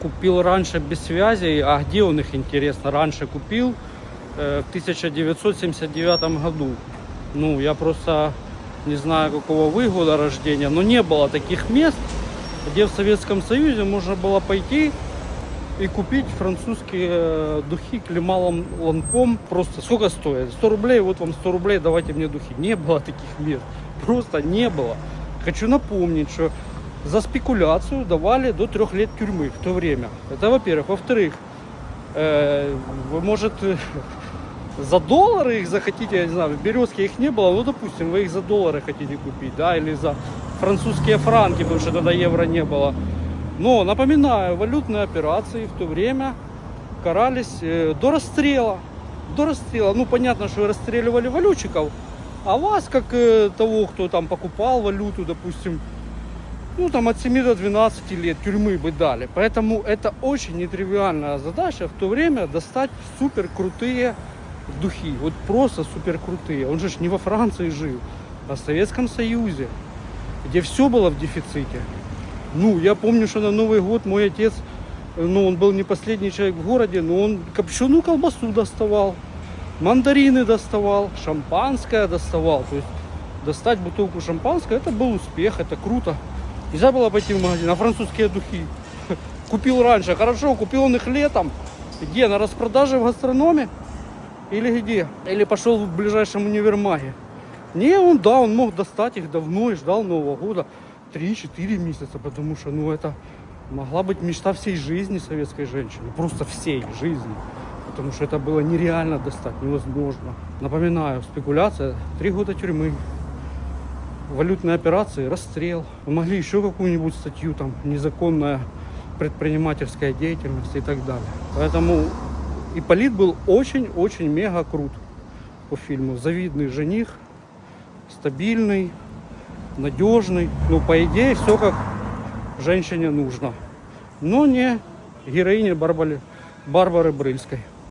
Купил раньше без связей, а где он их, интересно, раньше купил? Э, В 1979 году. Ну, я просто не знаю, какого вы года рождения, но не было таких мест, где в Советском Союзе можно было пойти и купить французские э, духи клемалом ланком. Просто сколько стоит? 100 рублей, вот вам 100 рублей, давайте мне духи. Не было таких мест. Просто не было. Хочу напомнить, что за спекуляцию давали до трех лет тюрьмы в то время. Это во-первых. Во-вторых, э, вы, может, за доллары их захотите, я не знаю, в Березке их не было, ну, допустим, вы их за доллары хотите купить, да, или за французские франки, потому что тогда евро не было. Но, напоминаю, валютные операции в то время карались э, до расстрела. До расстрела. Ну, понятно, что расстреливали валютчиков, а вас, как э, того, кто там покупал валюту, допустим, ну, там от 7 до 12 лет тюрьмы бы дали. Поэтому это очень нетривиальная задача в то время достать супер крутые духи. Вот просто супер крутые. Он же не во Франции жил, а в Советском Союзе, где все было в дефиците. Ну, я помню, что на Новый год мой отец, ну, он был не последний человек в городе, но он копченую колбасу доставал, мандарины доставал, шампанское доставал. То есть достать бутылку шампанского, это был успех, это круто. Нельзя было пойти в магазин, а французские духи купил раньше. Хорошо, купил он их летом. Где? На распродаже в гастрономе? Или где? Или пошел в ближайшем универмаге? Не, он, да, он мог достать их давно и ждал Нового года. 3-4 месяца, потому что, ну, это могла быть мечта всей жизни советской женщины. Просто всей жизни. Потому что это было нереально достать, невозможно. Напоминаю, спекуляция, 3 года тюрьмы, валютные операции, расстрел. Могли еще какую-нибудь статью, там, незаконная предпринимательская деятельность и так далее. Поэтому Ипполит был очень-очень мега крут по фильму. Завидный жених, стабильный, надежный. Ну, по идее, все как женщине нужно. Но не героине Барбары, Барбары Брыльской.